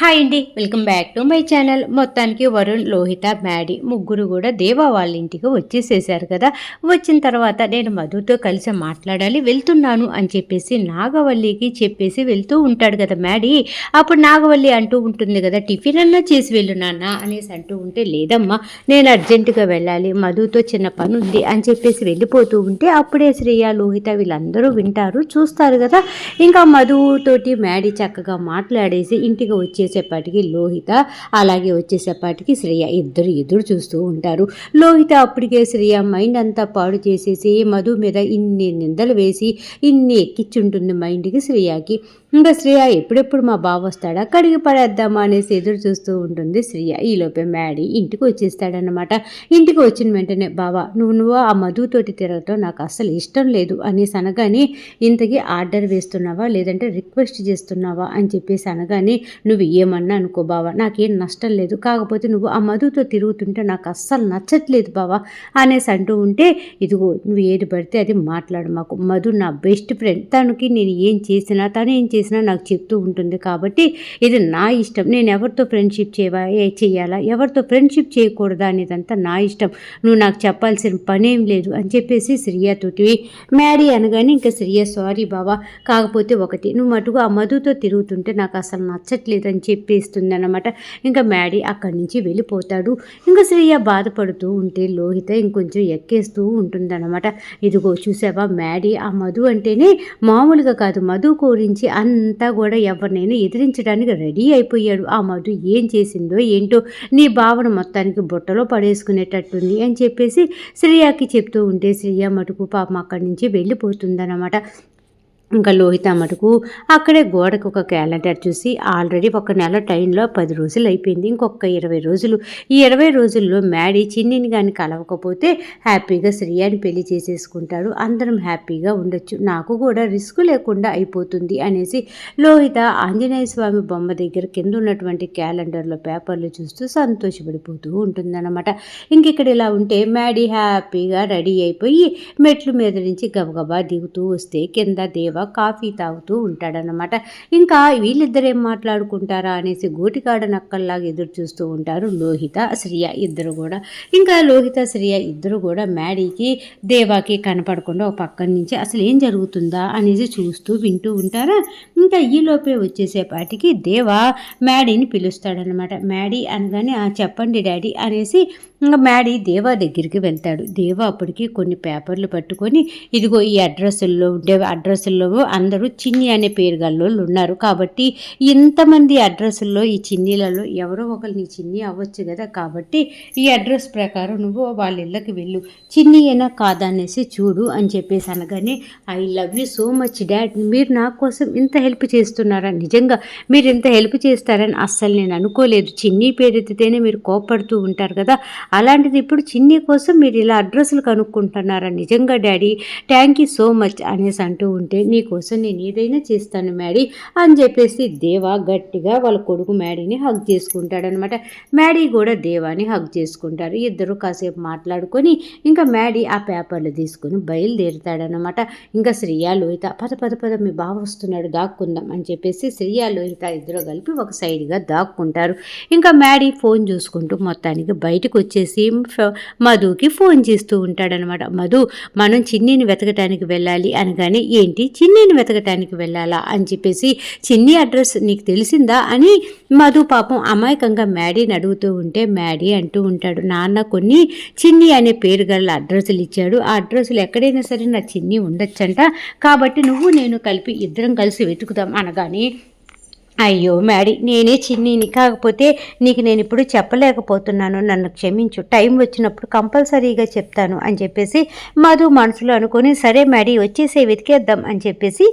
Hi అండి welcome back to my channel. మొత్తానికి Varun Lohitha Maddy ముగ్గురు కూడా దేవా వాళ్ళ ఇంటికి వచ్చేసేసారు కదా. వచ్చిన తర్వాత నేను మధుతో కలిసి మాట్లాడాలి వెళ్తున్నాను అని చెప్పేసి నాగవల్లికి చెప్పేసి వెళ్తూ ఉంటాడు కదా మ్యాడీ. అప్పుడు నాగవల్లి అంటూ ఉంటుంది కదా టిఫిన్ అన్నా చేసి వెళ్ళు నాన్న అనేసి అంటూ ఉంటే లేదమ్మా నేను అర్జెంటుగా వెళ్ళాలి మధుతో చిన్న పని ఉంది అని చెప్పేసి వెళ్ళిపోతూ ఉంటే అప్పుడే శ్రేయ లోహిత వీళ్ళందరూ వింటారు చూస్తారు కదా. ఇంకా మధుతోటి మ్యాడీ చక్కగా మాట్లాడేసి ఇంటికి వచ్చి వచ్చేసేపాటికి లోహిత అలాగే వచ్చేసేపాటికి శ్రేయ ఇద్దరు ఎదురు చూస్తూ ఉంటారు. లోహిత అప్పటికే శ్రేయ మైండ్ అంతా పాడు చేసేసి మధు మీద ఇన్ని నిందలు వేసి ఇన్ని ఎక్కించుంటుంది మైండ్కి శ్రేయకి. ఇంకా శ్రేయ ఎప్పుడెప్పుడు మా బావ వస్తాడా? కడిగి పడేద్దామా అనేసి ఎదురు చూస్తూ ఉంటుంది శ్రేయ. ఈలోపే మ్యాడీ ఇంటికి వచ్చేస్తాడనమాట ఇంటికి వచ్చిన వెంటనే బావా నువ్వు నువ్వు ఆ మధుతోటి తిరగటం నాకు అస్సలు ఇష్టం లేదు అనేసి అనగానే ఇంతకీ ఆర్డర్ వేస్తున్నావా? లేదంటే రిక్వెస్ట్ చేస్తున్నావా? అని చెప్పేసి అనగానే నువ్వు ఏమన్నా అనుకో బావా నాకేం నష్టం లేదు. కాకపోతే నువ్వు ఆ మధుతో తిరుగుతుంటే నాకు అస్సలు నచ్చట్లేదు బావా అనేసి అంటూ ఉంటే ఇదిగో నువ్వు ఏది పడితే అది మాట్లాడు మాకు. మధు నా బెస్ట్ ఫ్రెండ్. తనకి నేను ఏం చేసినా తను ఏం చేసినా నాకు చెప్తూ ఉంటుంది. కాబట్టి ఇది నా ఇష్టం. నేను ఎవరితో ఫ్రెండ్షిప్ చేయవా ఏ చేయాలా? ఎవరితో ఫ్రెండ్షిప్ చేయకూడదా అనేదంతా నా ఇష్టం. నువ్వు నాకు చెప్పాల్సిన పనేం లేదు అని చెప్పేసి శ్రీయతోటి మ్యాడీ అనగానే ఇంకా శ్రీయ సారీ బావా కాకపోతే ఒకటి నువ్వు మటుకు ఆ మధుతో తిరుగుతుంటే నాకు అసలు నచ్చట్లేదు అని చెప్పేస్తుంది అనమాట ఇంకా మ్యాడీ అక్కడి నుంచి వెళ్ళిపోతాడు. ఇంకా శ్రీయ బాధపడుతూ ఉంటే లోహిత ఇంకొంచెం ఎక్కేస్తూ ఉంటుందన్నమాట. ఇదిగో చూసావా మ్యాడీ ఆ మధు అంటేనే మామూలుగా కాదు మధు గురించి అంతా అంతా కూడా ఎవరినైనా ఎదిరించడానికి రెడీ అయిపోయాడు. ఆ మధు ఏం చేసిందో ఏంటో నీ భావన మొత్తానికి బుట్టలో పడేసుకునేటట్టుంది అని చెప్పేసి శ్రేయాకి చెప్తూ ఉంటే శ్రేయ మటుకు పాపం అక్కడి నుంచి వెళ్ళిపోతుందన్నమాట. ఇంకా లోహిత మటుకు అక్కడే గోడకు ఒక క్యాలెండర్ చూసి ఆల్రెడీ ఒక నెల టైంలో పది రోజులు అయిపోయింది. ఇంకొక ఇరవై రోజులు. ఈ ఇరవై రోజుల్లో మ్యాడీ చిన్నిని కానీ కలవకపోతే హ్యాపీగా శ్రీయాని పెళ్ళి చేసేసుకుంటాడు అందరం హ్యాపీగా ఉండొచ్చు. నాకు కూడా రిస్క్ లేకుండా అయిపోతుంది అనేసి లోహిత ఆంజనేయ స్వామి బొమ్మ దగ్గర కింద ఉన్నటువంటి క్యాలెండర్లో పేపర్లు చూస్తూ సంతోషపడిపోతూ ఉంటుందన్నమాట. ఇంక ఇక్కడ ఇలా ఉంటే మ్యాడీ హ్యాపీగా రెడీ అయిపోయి మెట్ల మీద నుంచి గబగబా దిగుతూ వస్తే కింద దేవ కాఫీ తాగుతూ ఉంటాడనమాట ఇంకా వీళ్ళిద్దరేం మాట్లాడుకుంటారా అనేసి గోటికాడ నక్కల్లాగా ఎదురు చూస్తూ ఉంటారు లోహిత శ్రియ ఇద్దరు కూడా. ఇంకా లోహిత శ్రియ ఇద్దరు కూడా మ్యాడీకి దేవాకి కనపడకుండా ఒక పక్కన నుంచి అసలు ఏం జరుగుతుందా అనేసి చూస్తూ వింటూ ఉంటారా? ఇంకా ఈలోపే వచ్చేసేపాటికి దేవా మ్యాడీని పిలుస్తాడనమాట మ్యాడీ అనగానే చెప్పండి డాడీ అనేసి ఇంకా మ్యాడీ దేవా దగ్గరికి వెళ్తాడు. దేవా అప్పటికి కొన్ని పేపర్లు పట్టుకొని ఇదిగో ఈ అడ్రస్ల్లో ఉండే అడ్రస్ల్లో అందరూ చిన్ని అనే పేరు గల్లోళ్ళు ఉన్నారు. కాబట్టి ఇంతమంది అడ్రస్సుల్లో ఈ చిన్నీలలో ఎవరో ఒకరు నీ చిన్ని అవ్వచ్చు కదా. కాబట్టి ఈ అడ్రస్ ప్రకారం నువ్వు వాళ్ళ ఇళ్ళకి వెళ్ళు. చిన్ని అయినా కాదా అనేసి చూడు అని చెప్పేసి అనగానే I love you so much dad. మీరు నా కోసం ఇంత హెల్ప్ చేస్తున్నారా? నిజంగా మీరు ఇంత హెల్ప్ చేస్తారని అస్సలు నేను అనుకోలేదు. చిన్ని పేరెత్తితేనే మీరు కోపడుతూ ఉంటారు కదా. అలాంటిది ఇప్పుడు చిన్ని కోసం మీరు ఇలా అడ్రస్లు కనుక్కుంటున్నారా? నిజంగా daddy thank you so much అనేసి అంటూ ఉంటే నీకోసం నేను ఏదైనా చేస్తాను మ్యాడీ అని చెప్పేసి దేవా గట్టిగా వాళ్ళ కొడుకు మ్యాడీని హగ్ చేసుకుంటాడనమాట. మ్యాడీ కూడా దేవాని హగ్ చేసుకుంటారు. ఇద్దరు కాసేపు మాట్లాడుకొని ఇంకా మ్యాడీ ఆ పేపర్లు తీసుకొని బయలుదేరుతాడనమాట. ఇంకా శ్రీయా లోహిత పద పద పద మీ బావ వస్తున్నాడు దాక్కుందాం అని చెప్పేసి శ్రీయా లోహిత ఇద్దరు కలిపి ఒక సైడ్గా దాక్కుంటారు. ఇంకా మ్యాడీ ఫోన్ చూసుకుంటూ మొత్తానికి బయటకు వచ్చేసి మధుకి ఫోన్ చేస్తూ ఉంటాడనమాట. మధు మనం చిన్నిని వెతకటానికి వెళ్ళాలి అనగానే ఏంటి చిన్నిని వెతకటానికి వెళ్ళాలా? అని చెప్పేసి చిన్ని అడ్రస్ నీకు తెలిసిందా? అని మధు పాపం అమాయకంగా మ్యాడీని అడుగుతూ ఉంటే మ్యాడీ అంటూ ఉంటాడు. నాన్న కొన్ని చిన్ని అనే పేరు గల అడ్రస్లు ఇచ్చాడు. ఆ అడ్రస్లు ఎక్కడైనా సరే నా చిన్ని ఉండొచ్చంట. కాబట్టి నువ్వు నేను కలిపి ఇద్దరం కలిసి వెతుకుదాం అనగానే అయ్యో మ్యాడీ నేనే చిన్నీని. కాకపోతే నీకు నేను ఇప్పుడు చెప్పలేకపోతున్నాను. నన్ను క్షమించు. టైం వచ్చినప్పుడు కంపల్సరీగా చెప్తాను అని చెప్పేసి మధు మనసులో అనుకొని సరే మ్యాడీ వచ్చేసే వెతికేద్దాం అని చెప్పేసి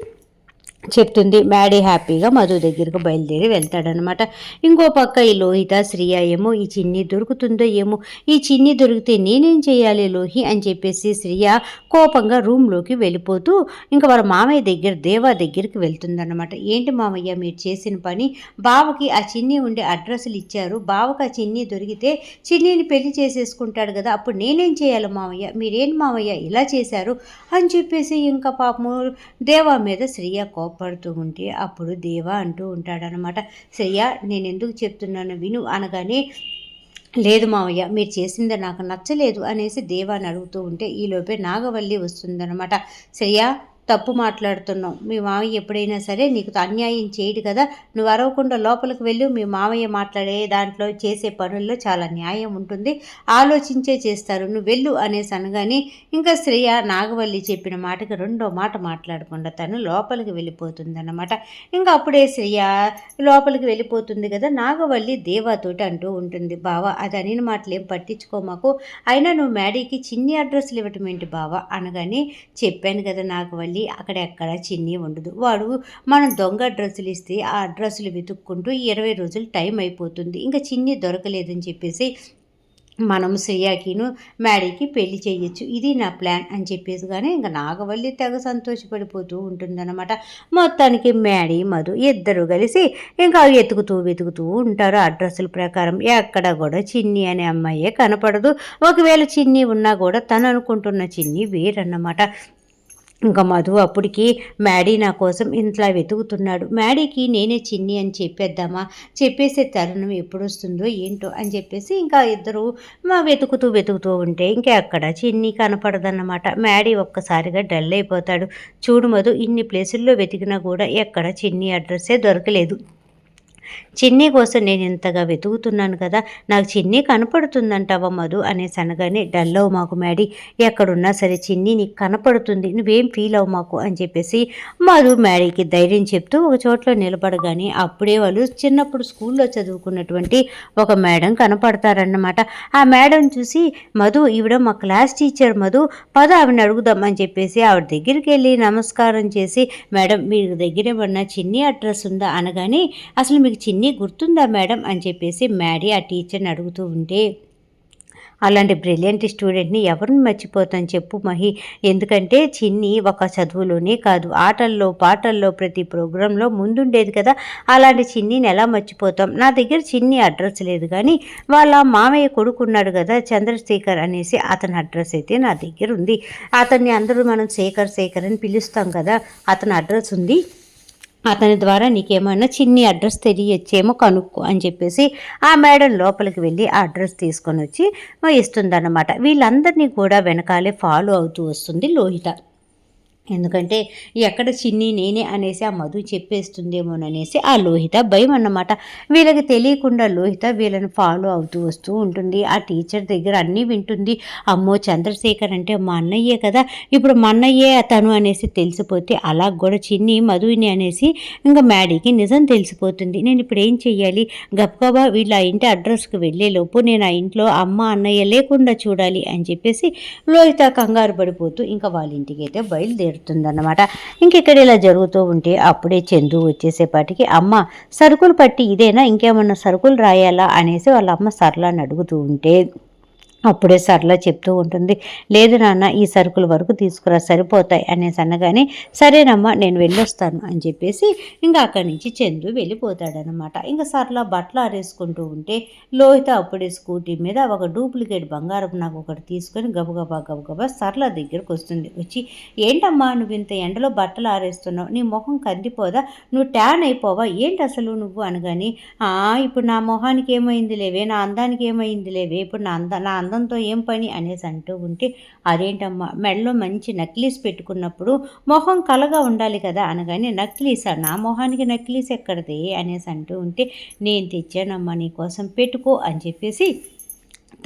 చెప్తుంది మ్యాడీ హ్యాపీగా మధు దగ్గరకు బయలుదేరి వెళ్తాడనమాట ఇంకో పక్క ఈ లోహిత శ్రియ ఏమో ఈ చిన్ని దొరుకుతుందో ఏమో ఈ చిన్ని దొరికితే నేనేం చేయాలి లోహి? అని చెప్పేసి శ్రియ కోపంగా రూమ్లోకి వెళ్ళిపోతూ ఇంకా వాళ్ళ మామయ్య దగ్గర దేవా దగ్గరికి వెళ్తుందన్నమాట. ఏంటి మామయ్య మీరు చేసిన పని? బావకి ఆ చిన్ని ఉండే అడ్రస్లు ఇచ్చారు. బావకి ఆ చిన్ని దొరికితే చిన్నిని పెళ్ళి చేసేసుకుంటాడు కదా అప్పుడు నేనేం చేయాలి మామయ్య? మీరేంటి మామయ్య ఇలా చేశారు? అని చెప్పేసి ఇంకా పాపము దేవా మీద శ్రియ కోపం కోపడుతూ ఉంటే అప్పుడు దేవా అంటూ ఉంటాడనమాట శ్రేయ నేను ఎందుకు చెప్తున్నాను విను అనగానే లేదు మావయ్య మీరు చేసింది నాకు నచ్చలేదు అనేసి దేవాన్ని అడుగుతూ ఉంటే ఈలోపే నాగవల్లి వస్తుందన్నమాట. శ్రేయ తప్పు మాట్లాడుతున్నావు. మీ మామయ్య ఎప్పుడైనా సరే నీకు అన్యాయం చేయడు కదా. నువ్వు అరవకుండా లోపలికి వెళ్ళి. మీ మామయ్య మాట్లాడే దాంట్లో చేసే పనుల్లో చాలా న్యాయం ఉంటుంది. ఆలోచించే చేస్తారు. నువ్వు వెళ్ళు అనేసి అనగానే ఇంకా శ్రేయ నాగవల్లి చెప్పిన మాటకి రెండో మాట మాట్లాడకుండా తను లోపలికి వెళ్ళిపోతుంది అన్నమాట ఇంకా అప్పుడే శ్రేయ లోపలికి వెళ్ళిపోతుంది కదా. నాగవల్లి దేవాతోటి అంటూ ఉంటుంది. బావా అది అనిన మాటలు ఏం పట్టించుకో మాకు. అయినా నువ్వు మ్యాడీకి చిన్ని అడ్రస్లు ఇవ్వటం ఏంటి బావా? అనగానే చెప్పాను కదా నాగవల్లి. వెళ్ళి అక్కడెక్కడ చిన్ని ఉండదు. వాడు మనం దొంగ డ్రెస్సులు ఇస్తే ఆ డ్రెస్సులు వెతుక్కుంటూ ఇరవై రోజులు టైం అయిపోతుంది. ఇంకా చిన్ని దొరకలేదని చెప్పేసి మనం శ్రేయాకిను మ్యాడీకి పెళ్ళి చేయొచ్చు. ఇది నా ప్లాన్ అని చెప్పేసి కానీ ఇంకా నాగవల్లి తెగ సంతోషపడిపోతూ ఉంటుందన్నమాట. మొత్తానికి మ్యాడీ మధు ఇద్దరు కలిసి ఇంకా వెతుకుతూ వెతుకుతూ ఉంటారు అడ్రస్ల ప్రకారం. ఎక్కడ కూడా చిన్ని అనే అమ్మాయే కనపడదు. ఒకవేళ చిన్ని ఉన్నా కూడా తను అనుకుంటున్న చిన్ని వేరన్నమాట. ఇంకా మధు అప్పటికి మ్యాడీ నా కోసం ఇంట్లో వెతుకుతున్నాడు. మ్యాడీకి నేనే చిన్ని అని చెప్పేద్దామా? చెప్పేసే తరుణం ఎప్పుడు వస్తుందో ఏంటో అని చెప్పేసి ఇంకా ఇద్దరు మా వెతుకుతూ వెతుకుతూ ఉంటే ఇంకా అక్కడ చిన్ని కనపడదన్నమాట. మ్యాడీ ఒక్కసారిగా డల్ అయిపోతాడు. చూడు మధు ఇన్ని ప్లేసుల్లో వెతికినా కూడా ఎక్కడ చిన్ని అడ్రస్సే దొరకలేదు. చిన్ని కోసం నేను ఇంతగా వెతుకుతున్నాను కదా నాకు చిన్ని కనపడుతుందంటావా మధు? అనేసి అనగానే డల్లో మాకు మ్యాడీ ఎక్కడున్నా సరే చిన్ని నీకు కనపడుతుంది నువ్వేం ఫీల్ అవ్వు మాకు? అని చెప్పేసి మధు మ్యాడీకి ధైర్యం చెప్తూ ఒక చోట్ల నిలబడగానే అప్పుడే వాళ్ళు చిన్నప్పుడు స్కూల్లో చదువుకున్నటువంటి ఒక మేడం కనపడతారన్నమాట. ఆ మేడం చూసి మధు ఈవిడ మా క్లాస్ టీచర్ మధు పద ఆవిడని అడుగుదాం అని చెప్పేసి ఆవిడ దగ్గరికి వెళ్ళి నమస్కారం చేసి మేడం మీ దగ్గర ఏమన్నా చిన్ని అడ్రస్ ఉందా? అనగానే అసలు మీకు చిన్ని గుర్తుందా మేడం అని చెప్పేసి మ్యాడీ ఆ టీచర్ని అడుగుతూ ఉంటే అలాంటి బ్రిలియంట్ స్టూడెంట్ని ఎవరిని మర్చిపోతాను చెప్పు మహి. ఎందుకంటే చిన్ని ఒక చదువులోనే కాదు ఆటల్లో పాటల్లో ప్రతి ప్రోగ్రాంలో ముందుండేది కదా. అలాంటి చిన్నిని ఎలా మర్చిపోతాం? నా దగ్గర చిన్ని అడ్రస్ లేదు కానీ వాళ్ళ మామయ్య కొడుకున్నాడు కదా చంద్రశేఖర్ అనేసి అతని అడ్రస్ అయితే నా దగ్గర ఉంది. అతన్ని అందరూ మనం శేఖర్ శేఖర్ అని పిలుస్తాం కదా అతని అడ్రస్ ఉంది. అతని ద్వారా నీకేమైనా చిన్ని అడ్రస్ తెలియచ్చేమో కనుక్కో అని చెప్పేసి ఆ మేడం లోపలికి వెళ్ళి ఆ అడ్రస్ తీసుకొని వచ్చి ఇస్తుందన్నమాట వీళ్ళందరినీ కూడా వెనకాలే ఫాలో అవుతూ వస్తుంది లోహిత. ఎందుకంటే ఎక్కడ చిన్ని నేనే అనేసి ఆ మధు చెప్పేస్తుందేమోననేసి ఆ లోహిత భయం అన్నమాట. వీళ్ళకి తెలియకుండా లోహిత వీళ్ళని ఫాలో అవుతూ వస్తూ ఉంటుంది. ఆ టీచర్ దగ్గర అన్నీ వింటుంది. అమ్మో చంద్రశేఖర్ అంటే మా అన్నయ్యే కదా. ఇప్పుడు మా అన్నయ్యే తను అనేసి తెలిసిపోతే అలా కూడా చిన్ని మధుని అనేసి ఇంకా మ్యాడీకి నిజం తెలిసిపోతుంది. నేను ఇప్పుడు ఏం చెయ్యాలి? గబగబా వీళ్ళ ఆ ఇంటి అడ్రస్కి వెళ్ళేలోపు నేను ఆ ఇంట్లో అమ్మ అన్నయ్య లేకుండా చూడాలి అని చెప్పేసి లోహిత కంగారు పడిపోతూ ఇంకా వాళ్ళ ఇంటికి అయితే బయలుదేరు పెడుతుందన్నమాట ఇంకెక్కడ ఇలా జరుగుతూ ఉంటే అప్పుడే చందు వచ్చేసేపాటికి అమ్మ సరుకులు పట్టి ఇదేనా? ఇంకేమన్నా సరుకులు రాయాలా? అనేసి వాళ్ళ అమ్మ సర్లని అడుగుతూ ఉంటే అప్పుడే సర్ల చెప్తూ ఉంటుంది. లేదు నాన్న ఈ సరుకుల వరకు తీసుకురా సరిపోతాయి అనేసి అనగానే సరేనమ్మా నేను వెళ్ళొస్తాను అని చెప్పేసి ఇంకా అక్కడి నుంచి చందు వెళ్ళిపోతాడనమాట ఇంకా సర్ల బట్టలు ఆరేసుకుంటూ ఉంటే లోహిత అప్పుడే స్కూటీ మీద ఒక డూప్లికేట్ బంగారం నాకు ఒకటి తీసుకొని గబగబా గబగబా సర్ల దగ్గరకు వస్తుంది. వచ్చి ఏంటమ్మా నువ్వు ఇంత ఎండలో బట్టలు ఆరేస్తున్నావు? నీ మొహం కందిపోదా? నువ్వు ట్యాన్ అయిపోవా? ఏంటి అసలు నువ్వు? అనగాని ఇప్పుడు నా మొహానికి ఏమైంది లేవే? నా అందానికి ఏమైంది లేవే? ఇప్పుడు నా అంద నా అందంతో ఏం పని అనేసి అంటూ ఉంటే అదేంటమ్మా మెడలో మంచి నక్లీస్ పెట్టుకున్నప్పుడు మొహం కలగా ఉండాలి కదా అనగానే నక్లీసా? నా మొహానికి నక్లీస్ ఎక్కడది? అనేసి అంటూ ఉంటే నేను తెచ్చానమ్మా నీ కోసం పెట్టుకో అని చెప్పేసి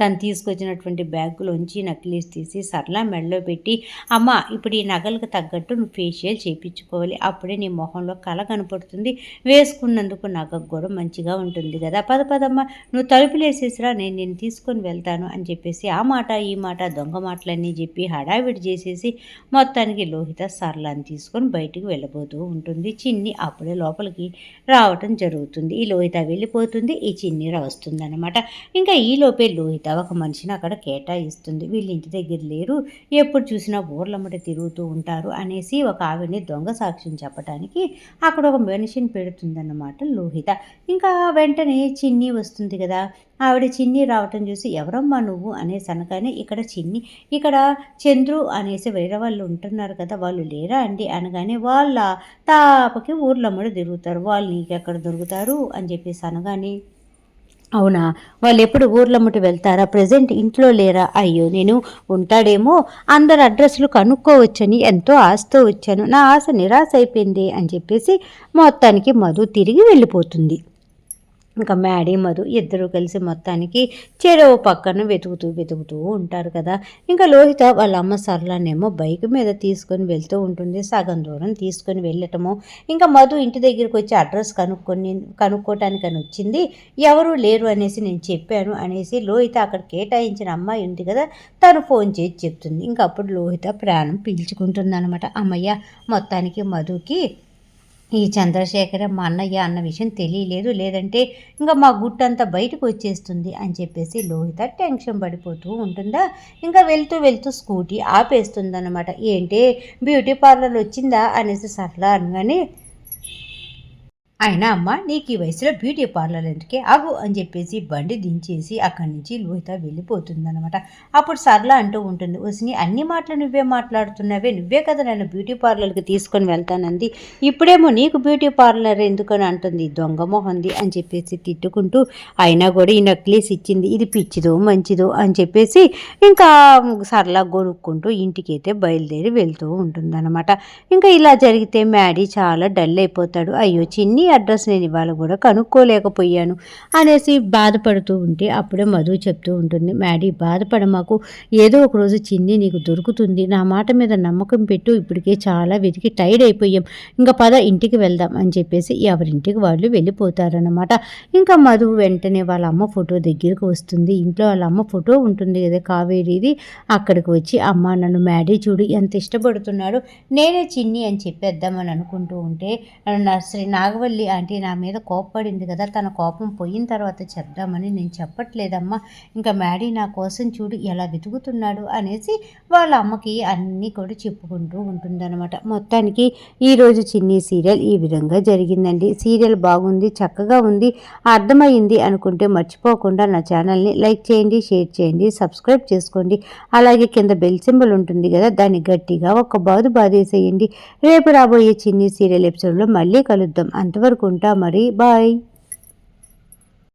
తను తీసుకొచ్చినటువంటి బ్యాగులోంచి నక్లీస్ తీసి సర్లా మెడలో పెట్టి అమ్మ ఇప్పుడు ఈ నగలకు తగ్గట్టు నువ్వు ఫేషియల్ చేయించుకోవాలి అప్పుడే నీ మొహంలో కళ కనపడుతుంది. వేసుకున్నందుకు నగకు కూడా మంచిగా ఉంటుంది కదా. పద పదమ్మ. నువ్వు తలుపులేసేసిరా నేను నేను తీసుకొని వెళ్తాను అని చెప్పేసి ఆ మాట ఈ మాట దొంగ మాటలన్నీ చెప్పి హడావిడి చేసేసి మొత్తానికి లోహిత సర్లాన్ని తీసుకొని బయటికి వెళ్ళబోతూ ఉంటుంది. చిన్ని అప్పుడే లోపలికి రావటం జరుగుతుంది. ఈ లోహిత వెళ్ళిపోతుంది ఈ చిన్ని వస్తుంది అనమాట ఇంకా ఈ లోపే లోహిత లోహిత ఒక మనిషిని అక్కడ కేటాయిస్తుంది. వీళ్ళు ఇంటి దగ్గర లేరు. ఎప్పుడు చూసినా ఊర్లమ్మట తిరుగుతూ ఉంటారు అనేసి ఒక ఆవిడని దొంగ సాక్ష్యం చెప్పడానికి అక్కడ ఒక మనిషిని పెడుతుందన్నమాట లోహిత. ఇంకా వెంటనే చిన్ని వస్తుంది కదా. ఆవిడ చిన్ని రావటం చూసి ఎవరమ్మా నువ్వు? అనేసి అనగానే ఇక్కడ చిన్ని ఇక్కడ చంద్రు అనేసి వేరే వాళ్ళు ఉంటున్నారు కదా. వాళ్ళు లేరా అండి? అనగానే వాళ్ళ తాపకి ఊర్లమ్మడు తిరుగుతారు. వాళ్ళు నీకెక్కడ దొరుకుతారు? అని చెప్పేసి అనగానే అవునా? వాళ్ళు ఎప్పుడు ఊర్లమ్మటి వెళ్తారా? ప్రజెంట్ ఇంట్లో లేరా? అయ్యో నేను ఉంటాడేమో అందరు అడ్రస్లు కనుక్కోవచ్చని ఎంతో ఆశతో వచ్చాను. నా ఆశ నిరాశ అయిపోయింది అని చెప్పేసి మొత్తానికి మధు తిరిగి వెళ్ళిపోతుంది. ఇంకా మ్యాడీ మధు ఇద్దరు కలిసి మొత్తానికి చెరువు పక్కన వెతుకుతూ వెతుకుతూ ఉంటారు కదా. ఇంకా లోహిత వాళ్ళ అమ్మ సరళనేమో బైక్ మీద తీసుకొని వెళ్తూ ఉంటుంది. సగం దూరం తీసుకొని వెళ్ళటము. ఇంకా మధు ఇంటి దగ్గరికి వచ్చి అడ్రస్ కనుక్కొని కనుక్కోవటానికని వచ్చింది. ఎవరు లేరు అనేసి నేను చెప్పాను అనేసి లోహిత అక్కడ కేటాయించిన అమ్మాయి ఉంది కదా తను ఫోన్ చేసి చెప్తుంది. ఇంకా అప్పుడు లోహిత ప్రాణం పీల్చుకుంటుంది అనమాట అమ్మయ్య మొత్తానికి మధుకి ఈ చంద్రశేఖర మా అన్నయ్య అన్న విషయం తెలియలేదు. లేదంటే ఇంకా మా గుట్టంతా బయటకు వచ్చేస్తుంది అని చెప్పేసి లోహిత టెన్షన్ పడిపోతూ ఉంటుందా? ఇంకా వెళ్తూ వెళ్తూ స్కూటీ ఆపేస్తుందన్నమాట. ఏంటి బ్యూటీ పార్లర్ వచ్చిందా అనేసి సరళ అనగానే ఆయన అమ్మ నీకు ఈ వయసులో బ్యూటీ పార్లర్ ఎందుకే? ఆగు అని చెప్పేసి బండి దించేసి అక్కడి నుంచి లోహిత వెళ్ళిపోతుందనమాట అప్పుడు సర్ల అంటూ ఉంటుంది వసిని అన్ని మాటలు నువ్వే మాట్లాడుతున్నావే. నువ్వే కదా నన్ను బ్యూటీ పార్లర్కి తీసుకొని వెళ్తానంది. ఇప్పుడేమో నీకు బ్యూటీ పార్లర్ ఎందుకని అంటుంది దొంగ మొహంది అని చెప్పేసి తిట్టుకుంటూ అయినా కూడా ఈ నక్లీస్ ఇచ్చింది. ఇది పిచ్చిదో మంచిదో అని చెప్పేసి ఇంకా సరళ కొనుక్కుంటూ ఇంటికైతే బయలుదేరి వెళ్తూ ఉంటుందన్నమాట. ఇంకా ఇలా జరిగితే మ్యాడీ చాలా డల్ అయిపోతాడు. అయ్యో చిన్ని అడ్రస్ నేను ఇవాళ కూడా కనుక్కోలేకపోయాను అనేసి బాధపడుతూ ఉంటే అప్పుడే మధు చెప్తూ ఉంటుంది మ్యాడీ బాధపడ మాకు ఏదో ఒక రోజు చిన్ని నీకు దొరుకుతుంది. నా మాట మీద నమ్మకం పెట్టు. ఇప్పటికే చాలా వెతికి టైర్డ్ అయిపోయాం. ఇంకా పద ఇంటికి వెళ్దాం అని చెప్పేసి ఎవరింటికి వాళ్ళు వెళ్ళిపోతారనమాట ఇంకా మధు వెంటనే వాళ్ళ అమ్మ ఫోటో దగ్గరకు వస్తుంది. ఇంట్లో వాళ్ళ అమ్మ ఫోటో ఉంటుంది కదా కావేరీది. అక్కడికి వచ్చి అమ్మ నన్ను మ్యాడీ చూడు. ఎంత ఇష్టపడుతున్నాడు. నేనే చిన్ని అని చెప్పేద్దామని అనుకుంటూ ఉంటే శ్రీ నాగవల్లి ఆంటీ నా మీద కోప్పడింది కదా తన కోపం పోయిన తర్వాత చెప్దామని నేను చెప్పట్లేదమ్మా. ఇంకా మ్యాడీ నా కోసం చూడు ఎలా వెతుకుతున్నాడు అనేసి వాళ్ళ అమ్మకి అన్నీ కూడా చెప్పుకుంటూ ఉంటుందన్నమాట. మొత్తానికి ఈరోజు చిన్ని సీరియల్ ఈ విధంగా జరిగిందండి. సీరియల్ బాగుంది చక్కగా ఉంది అర్థమైంది అనుకుంటే మర్చిపోకుండా నా ఛానల్ని లైక్ చేయండి షేర్ చేయండి సబ్స్క్రైబ్ చేసుకోండి. అలాగే కింద బెల్ సింబల్ ఉంటుంది కదా దాన్ని గట్టిగా ఒక బాదు బాధేసేయండి రేపు రాబోయే చిన్ని సీరియల్ ఎపిసోడ్లో మళ్ళీ కలుద్దాం. అంతవరకు ఉంటా మరి బాయ్.